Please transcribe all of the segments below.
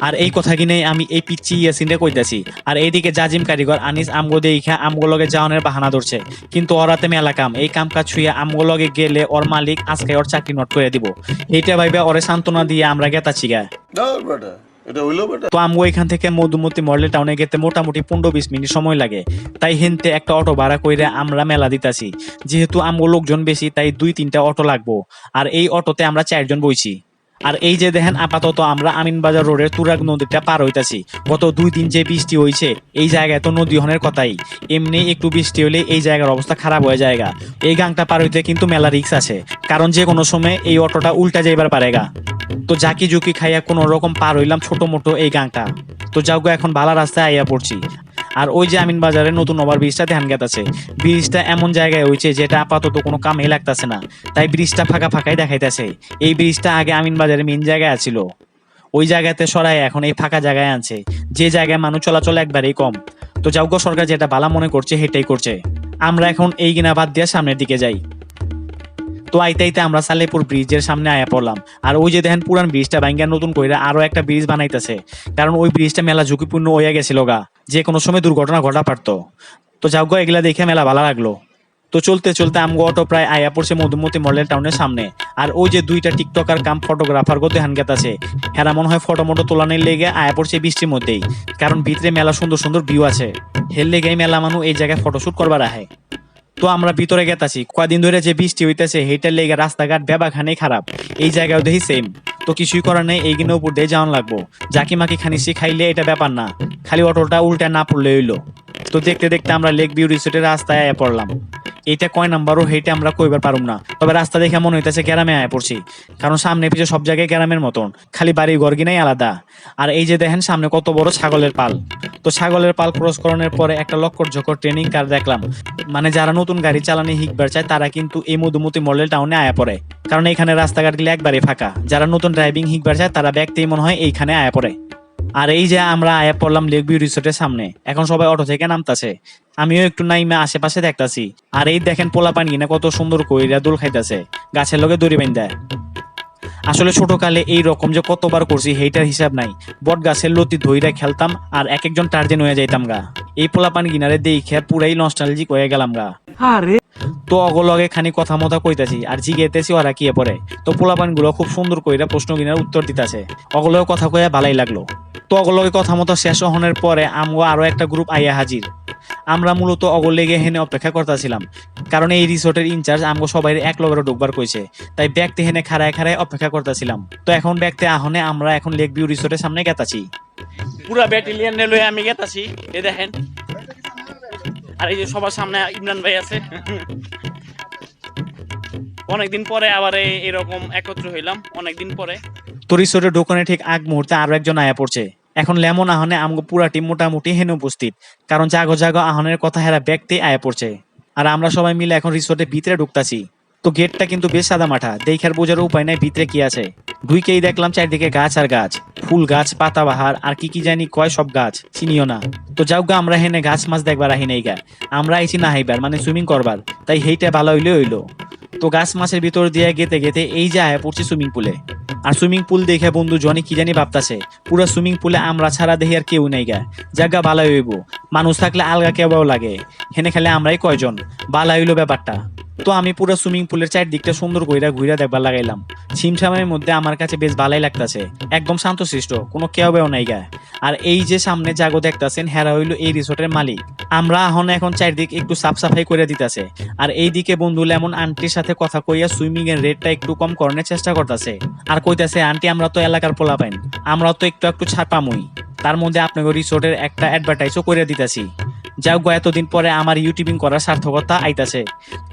আর এই কথা কিনে আমি এই পিচ্ছি ইয়াসিনরে কইতাছি। আর এইদিকে জাজিম কারিগর আনিস আমগো দেখা আমগো লগে যাওয়ানের বাহানা ধরছে। কিন্তু ওরাতে মেলা কাম। এই কাম কাজ ছুঁয়ে আমগো লগে গেলে ওর মালিক আজকে ওর চাকরি নট করে দিব। এইটা ভাইবে ওরে সান্ত্বনা দিয়ে আমরা গেতাছি গা। তো আমগো এখান থেকে মধুমতি মডেল টাউনে গেতে মোটামুটি পনেরো বিশ মিনিট সময় লাগে। তাই হেনতে একটা অটো ভাড়া কইরে আমরা মেলা দিতাছি। যেহেতু আমগো লোকজন বেশি তাই দুই তিনটা অটো লাগবো। আর এই অটোতে আমরা চারজন বইছি। আর এই যে দেখেন আপাতত আমরা আমিনবাজার রোডের তুরাগ নদীটা পার হইতাছি। গত দুই দিন যে বৃষ্টি হয়েছে এই জায়গায় তো নদী হনের কথাই। এমনি একটু বৃষ্টি হলে এই জায়গার অবস্থা খারাপ হয়ে জায়গা এই গাংটা পার হইতে কিন্তু মেলা রিক্স আছে। কারণ যে কোনো সময় এই অটোটা উল্টা যাইবার পারেগা তো জাকি জুকি খাইয়া কোনো রকম পার হইলাম ছোট মোটো এই গাংটা। তো যাও এখন ভালো রাস্তায় আইয়া পড়ছি। আর ওই যে আমিন বাজারে নতুন ওভার ব্রিজটা ধ্যান গেতাছে ব্রিজটা এমন জায়গায় হয়েছে যেটা আপাতত কোনো কামে লাগতেছে না। তাই ব্রিজটা ফাঁকা ফাঁকাই দেখাইতেছে। এই ব্রিজটা আগে আমিন বাজারে মেন জায়গায় আছিল। ওই জায়গাতে সরাই এখন এই ফাঁকা জায়গায় আনছে। যে জায়গায় মানুষ চলাচল একবারেই কম। তো যাও সরকার যেটা বালা মনে করছে সেটাই করছে। আমরা এখন এই গিনা বাদ দিয়ে সামনের দিকে যাই। তো আইতে আইতে আমরা সালেপুর ব্রিজের সামনে আয়া পড়লাম। আর ওই যে দেখেন পুরান ব্রিজটা ভাঙ্গা নতুন কইরা আরও একটা ব্রিজ বানাইতেছে। কারণ ওই ব্রিজটা মেলা ঝুঁকিপূর্ণ হইয়া গেছিল গা। যে কোনো সময় দুর্ঘটনা ঘটা পারতো। তো যাও গো, এগুলা দেখে মেলা ভালো লাগল। তো চলতে চলতে আমগো অটো প্রায় আয়া পড়ছে মধুমতি মডেল টাউনের সামনে। আর ওই যে দুইটা টিকটকার কাম ফটোগ্রাফার গতে হানগাত আছে। হেরা মনে হয় ফটো মটো তোলানের লেগে আয়া পড়ছে বৃষ্টির মধ্যেই। কারণ ভিতরে মেলা সুন্দর সুন্দর ভিউ আছে। হের লেগে মেলা মানুষ এই জায়গায় ফটোশুট করবার আহে। তো আমরা ভিতরে গেতাছি। কয়দিন ধরে যে বৃষ্টি হইতেছে হেটার লেগে রাস্তাঘাট বেবাখানে খারাপ। এই জায়গাও দেখি সেম তো কিছুই করার নেই, এই গিনে উপর দিয়ে যাওয়ান লাগবো। জাকি মাকি শিখাইলে খাইলে এটা ব্যাপার না। খালি অটোটা উল্টা না পড়লে হইল। তো দেখতে দেখতে আমরা লেক ভিউ রিসোর্টের রাস্তায় আয়া পড়লাম। এটা কয় নাম্বারও হেঁটে আমরা কইবার পারুম না। তবে রাস্তা দেখে মনে হইতেছে গ্রামে আয়া পড়ছি। কারণ সামনে পিছনে সব জায়গায় গ্রামের মতন। খালি বাড়ি ঘর গিনাই আলাদা। আর এই যে দেখেন, সামনে কত বড় ছাগলের পাল। তো ছাগলের পাল ক্রস করানোর পরে একটা লক্কর ঝকর ট্রেনিং কার দেখলাম। মানে যারা নতুন গাড়ি চালানি শিখবার চায়, তারা কিন্তু এই মধুমতি মডেল টাউনে আয়া পড়ে। কারণ এখানে রাস্তাঘাটগুলো একবারে ফাঁকা। যারা নতুন ড্রাইভিং শিখবার চায়, তারা ব্যক্তিই মনে হয় এইখানে আয়া পড়ে। আর এই যে আমরা আয়া পড়লাম লেক ভিউ রিসোর্টের সামনে এখন সবাই অটো থেকে নামতাছে। আমিও একটু নাইমে আশেপাশে দেখতাছি। আর এই দেখেন পোলা পানি কিনা কত সুন্দর কইরা দোল খাইতাছে গাছের লগে দড়ি বাইন্দা আসলে ছোটকালে এই রকম যে কতবার করছি সেইটার হিসাব নাই। বট গাছের লতি ধইরা খেলতাম আর এক একজন টার্জেন হয়ে যাইতাম গা। এই পোলাপান গিনারে দেখে পুরাই নস্টালজিক হয়ে গেলাম গা। তো অগলগে খানি কথা মতো কইতাছি আর জিগেতেছি ওরা কি পরে। তো পোলাপানগুলো খুব সুন্দর কইরা প্রশ্ন গিনার উত্তর দিতাছে। অগলগে কথা কইয়া ভালাই লাগল। তো অগলগে কথা মতো শেষ হনের পরে আমগো আরও একটা গ্রুপ আইয়া হাজির। আমরা মূলত অগলেগে হেনে অপেক্ষা করতেছিলাম, কারণ এই রিসোর্টের ইনচার্জ আমগো সবাই এক লগের ঢুকবার কইছে, তাই ব্যাগতে হেনে খাড়ায় খাড়ায় অপেক্ষা করতেছিলাম। তো এখন ব্যাগতে আহনে আমরা এখন লেক ভিউ রিসোর্টের সামনে গেতাছি। পুরা ব্যাটালিয়ান লয়ে আমি গেতাছি এই দেখেন। আর এই যে সবার সামনে ইমরান ভাই আছে। অনেকদিন পরে আবার এরকম একত্র হইলাম, অনেকদিন পরে। তো রিসোর্টের দোকানে ঠিক আগ মুহূর্তে আরও একজন আয়া পড়ছে। এখন লেমন আহনে আমগো পুরা টিম মোটামুটি হেনে উপস্থিত, কারণ জাগো জাগো আহনের কথা হেরা ব্যক্তি আয়া পড়ছে। আর আমরা সবাই মিলে এখন রিসোর্টের ভিতরে ঢুকতাছি। তো গেটটা কিন্তু বেশ সাদা মাঠা, দেখার বোঝার উপায় নাই ভিতরে কি আছে। ঢুইকেই দেখলাম চারদিকে গাছ আর গাছ, ফুল গাছ, পাতাবাহার, আর কি কি জানি কয় সব গাছ, চিনিও না। তো যাও গা, আমরা হেনে গাছ মাছ দেখবার আহি নাই গা। আমরা আইছি না হাইবার মানে সুইমিং করবার, তাই হেইটা ভালো হইলে হইল। তো গাছ মাছের ভিতর দিয়ে গেতে গেতে এই যে আয়া পড়ছে সুইমিং পুলে। আর সুইমিং পুল দেখে বন্ধু জনি কি জানি ভাবতাছে, পুরো সুইমিং পুলে আমরা ছাড়া দেখি আর কেউ নাই গা, জায়গা বালা হইব, মানুষ থাকলে আলগা কেউ লাগে, হেনে খেলে আমরাই কয়জন বালা হইল ব্যাপারটা। তো আমি পুরো সুইমিং পুলের চারদিকটা সুন্দর কইরা ঘুরা দেখবার লাগাইলাম। ছিমছামের মধ্যে আমার কাছে বেশ ভালোই লাগতাছে। একদম শান্তশিষ্ট, কোনো কেউ বেও নাই গা। আর এই যে সামনে জাগো দেখতাছেন, হেরা হইল এই রিসোর্টের মালিক। আমরা এখন এখন চারদিক একটু সাফ সাফাই করে দিতাছে। আর এইদিকে বন্ধু লেমন আন্টির সাথে কথা কইয়া সুইমিং এর রেটটা একটু কম করার চেষ্টা করতেছে। আর কইতাছে, আন্টি, আমরা তো এলাকার পোলা পাইন আমরা তো একটু একটু ছাপামুই তার মধ্যে আপনাকে রিসোর্টের একটা অ্যাডভার্টাইজও করে দিতাছি। যাও গো এতদিন পরে আমার ইউটিউবিং করার সার্থকতা আইতাছে।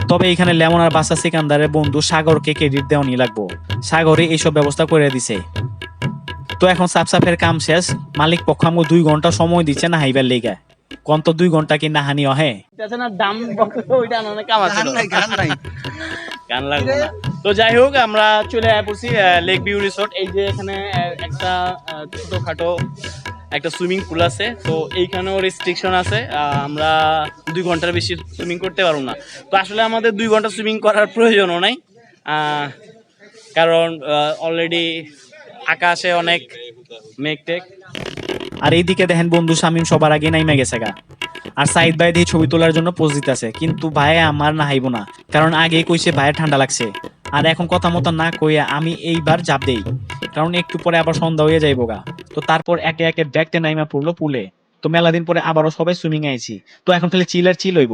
তবে এখানে লেমন আর বাসা সিকান্দারের বন্ধু সাগরকে ক্রেডিট দেওয়ানি লাগবো। সাগরে এইসব ব্যবস্থা করে দিছে। তো এখন সাফ সাফের কাম শেষ। মালিক পক্ষ আমাকে দুই ঘণ্টা সময় দিচ্ছে না হাইবার লেগা। কোন তো দুই ঘণ্টা কি নাহানি অহে? না দাম ওইটা কাম আছে। গান নাই গান লাগবে না। তো যাই হোক আমরা চলে আয় পড়ছি লেক ভিউ রিসোর্ট এই যে এখানে একটা ছোটখাটো একটা সুইমিং পুল আছে, তো এইখানেও রেস্ট্রিকশন আছে আমরা দুই ঘণ্টার বেশি সুইমিং করতে পারব না। তো আসলে আমাদের দুই ঘণ্টা সুইমিং করার প্রয়োজনও নাই কারণ অলরেডি আকাশে অনেক মেঘ টেক। আর এইদিকে দেখেন বন্ধু শামিম সবার আগে নাইমে গেছে গা। আর সাইদ ভাই দিয়ে ছবি তোলার জন্য পোজ দিতেছে। কিন্তু ভাই আমার না হাইব না, কারণ আগে কইছে ভাইয়ের ঠান্ডা লাগছে। আর এখন কথা মতো না কইয়া আমি এইবার চাপ দেই, কারণ একটু পরে আবার সন্ধ্যা হয়ে যাইব গা। তো তারপর একে একে ব্যাগতে নাইমা পড়ল পুলে। তো মেলা দিন পরে আবারও সবাই সুইমিং আইছি। তো এখন খালি চিল আর চিল হইব।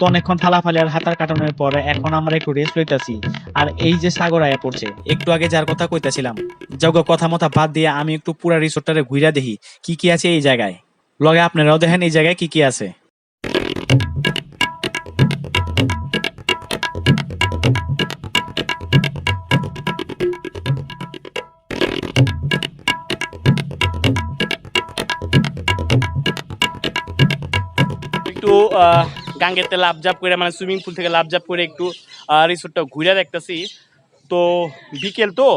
তো অনেকক্ষণ ফালাফালি আর হাতার কাটানোর পরে এখন আমরা একটু রেস্ট লইতাছি। আর এই যে সাগর আয়া পড়ছে একটু আগে যার কথা কইতাছিলাম যাও গো, কথা মতো বাদ দিয়ে আমি একটু পুরা রিসোর্টটারে ঘুরা দেখি কি কি আছে এই জায়গায়। লগে আপনারাও দেখেন এই জায়গায় কি কি আছে। একটু গাঙ্গেতে লাভ জাপ করে মানে সুইমিং পুল থেকে লাভ জাপ করে একটু রিসোর্টটা ঘুরে দেখতেছি। তো বিকেল তো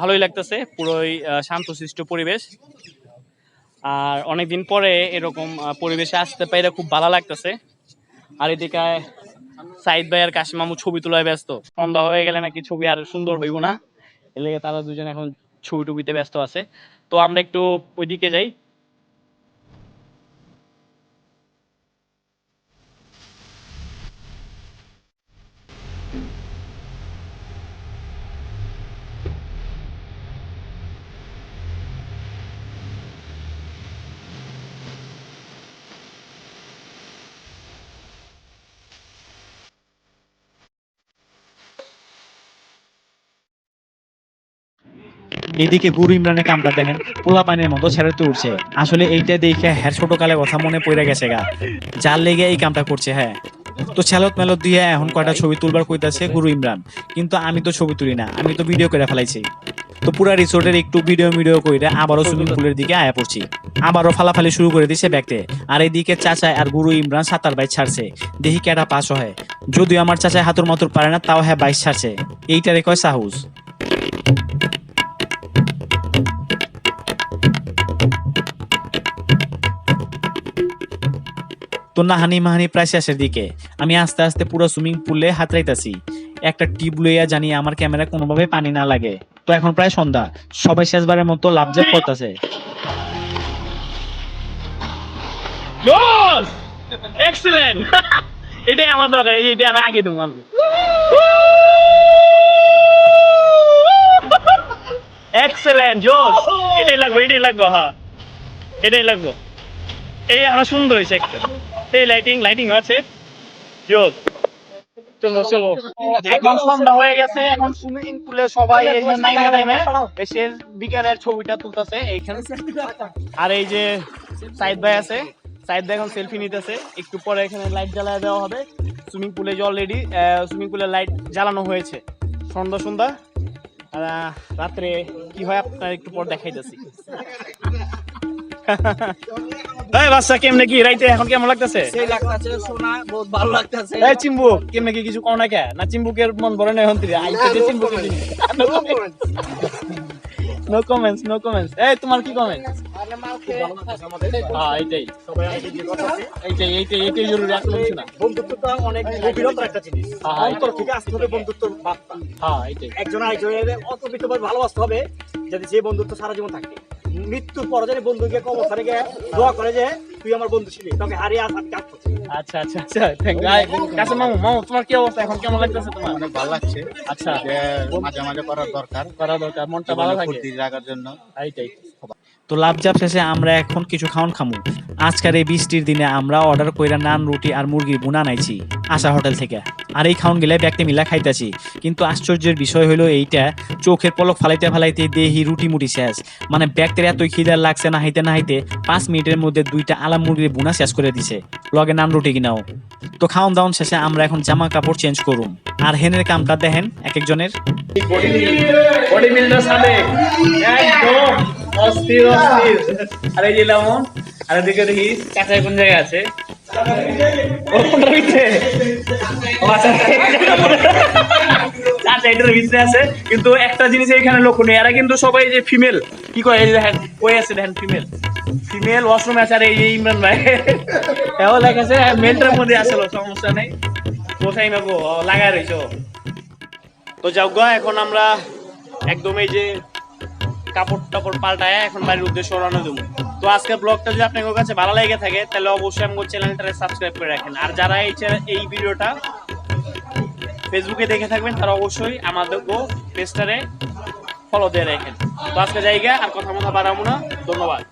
ভালোই লাগতেছে, পুরোই শান্তশিষ্ট পরিবেশ। আর অনেকদিন পরে এরকম পরিবেশে আসতে পাইলে খুব ভালো লাগতেছে। আর এদিকে সাইদ ভাই আর কাশিম মামু ছবি তোলায় ব্যস্ত। সন্ধ্যা হয়ে গেলে নাকি ছবি আর সুন্দর হইব না। লেগে তারা দুজন এখন ছবি টবিতে ব্যস্ত আছে। তো আমরা একটু ওইদিকে যাই। এদিকে গুরু ইমরানের কামটা দেখেন, পোলা পানির মতো ছেড়ে উঠছে। আসলে এইটা দেখে হ্যাঁ ছোট কালে কথা মনে পড়ে গেছে গা। যার লেগে এই কামটা করছে হ্যাঁ। তো ছেলত মেলত দিয়ে এখন কয়টা ছবি তুলবার কইতাছে গুরু ইমরান। কিন্তু আমি তো ছবি তুলি না, আমি তো ভিডিও করে ফেলাইছি। তো পুরা রিসোর্টের একটু ভিডিও ভিডিও করে আবারও সুইমিং পুলের দিকে আয়া পড়ছি। আবারও ফালাফালি শুরু করে দিছে ব্যাগতে আর এইদিকে চাচাই আর গুরু ইমরান সাঁতার বাইক ছাড়ছে। দেখি কেটা পাস হয়। যদিও আমার চাচাই হাতুর মাতুর পারে না, তাও হ্যাঁ বাইক ছাড়ছে। এইটারে কয় সাহুস। তো নাহানি মাহানি প্রায় শেষের দিকে। আমি আস্তে আস্তে পুরো সুইমিং পুলে হাতড়াইতাছি একটা টিপ লইয়া জানি আমার ক্যামেরা কোনোভাবে পানি না লাগে। তো এখন প্রায় সন্ধ্যা। সবাই শেষবারের মতো লাভ লাভজাপ করতেছে। এক্সেলেন্ট এটাই আমার দরকার এটা আমি আগে দেবো। এক্সেলেন্ট জোস এটাই লাগবে এটাই লাগবে হ্যাঁ এটাই লাগবে। এই আমার সুন্দর হয়েছে একটা। এই লাইটিং লাইটিং আছে। সন্ধ্যা হয়ে গেছে, এখন সুইমিং পুলে সবাই বিকেলের ছবিটা তুলতেছে, এইখানে। আর এই যে সাইদ ভাই আছে, সাইদ ভাই এখন সেলফি নিতেছে। একটু পরে এখানে লাইট জ্বালায় দেওয়া হবে। সুইমিং পুলে যে অলরেডি সুইমিং পুলে লাইট জ্বালানো হয়েছে। সন্ধ্যা সন্ধ্যা। রাত্রে কি হয় আপনার একটু পর দেখাইতেছি। এই বাচ্চা কেমনে কি? রাইতে এখন কেমন লাগতেছে? সেই লাগতেছে সোনা বহুত ভালো লাগতেছে। এই কেমনে কি কিছু কও না কে? না চিম্বুকের মন ভরে না এখন তুই আইতে যে Chimbuk no comments no comments এই তোমার কি কমেন্টস হ্যাঁ এইটাই। এইটাই এইটাই এইটাই জরুরি আর কোনো কিছু না। বন্ধুত্বটা অনেক গভীরতার একটা জিনিস। হ্যাঁ, হ্যাঁ, অন্তর থেকে আসতে হবে বন্ধুত্ব বার্তা হ্যাঁ এইটাই। একজন আরেকজনের ভালোবাসতে হবে যাতে যে বন্ধুত্ব সারা জীবন থাকে। মৃত্যুর পর যদি বন্ধুকে কবরস্থানে গিয়ে দোয়া করে যে তুই আমার বন্ধু ছিলি তোকে হারিয়ে আস আমি কাজ আচ্ছা আচ্ছা আচ্ছা কাছে মামু মামু তোমার কি অবস্থা? এখন কেমন লাগতেছে তোমার? অনেক ভালো লাগছে। আচ্ছা। মাঝে মাঝে করার দরকার। করা দরকার মনটা ভালো থাকে। রাখার জন্য। এইটাই তো লাভজাপ শেষে আমরা এখন কিছু খাওয়ান খামু। আজকের এই বৃষ্টির দিনে আমরা অর্ডার কইরা নান রুটি আর মুরগির বুনা নাইছি আশা হোটেল থেকে। আর এই খাউন গেলে ব্যাগতে মিলা খাইতাছি। কিন্তু আশ্চর্যের বিষয় হলো এইটা, চোখের পলক ফালাইতে ফালাইতে দেহি রুটি মুটি শেষ। মানে ব্যাগতের এতই খিদার লাগছে না হাইতে না হাইতে পাঁচ মিনিটের মধ্যে দুইটা আলাম মুরগির বুনা শেষ করে দিছে। লগে নান রুটি কিনাও। তো খাওন দাওন শেষে আমরা এখন জামা কাপড় চেঞ্জ করুম। আর হেনের কামটা দেখেন এক একজনের বডি বিল্ডার সাথে একদম। অস্থির অস্থির। আরে যে লামন আর দেখি চাচাই কোন জায়গায় আছে? কোনটার ভিতরে আচ্ছা। চাচা ভিতরে আছে। কিন্তু একটা জিনিস এখানে কিন্তু সবাই যে ফিমেল কি কয় আছে ফিমেল ফিমেল আছে, আর এই যে ইমরান ভাই। এও লেখাছে মেলটার মধ্যে সমস্যা তো যাও গা, এখন আমরা একদম এই যে কাপড় টাপড় পাল্টায় এখন বাড়ির উদ্দেশ্যে ওড়ানো দেবো। তো আজকের ব্লগটা যদি আপনাদের কাছে ভালো লেগে থাকে, তাহলে অবশ্যই আমার চ্যানেলটা সাবস্ক্রাইব করে রাখেন। আর যারা এই এই ভিডিওটা ফেসবুকে দেখে থাকবেন, তারা অবশ্যই আমাদের গো পেজটারে ফলো দিয়ে রাখেন। তো আজকে জায়গা আর কথা মতো বাড়াবো না। ধন্যবাদ।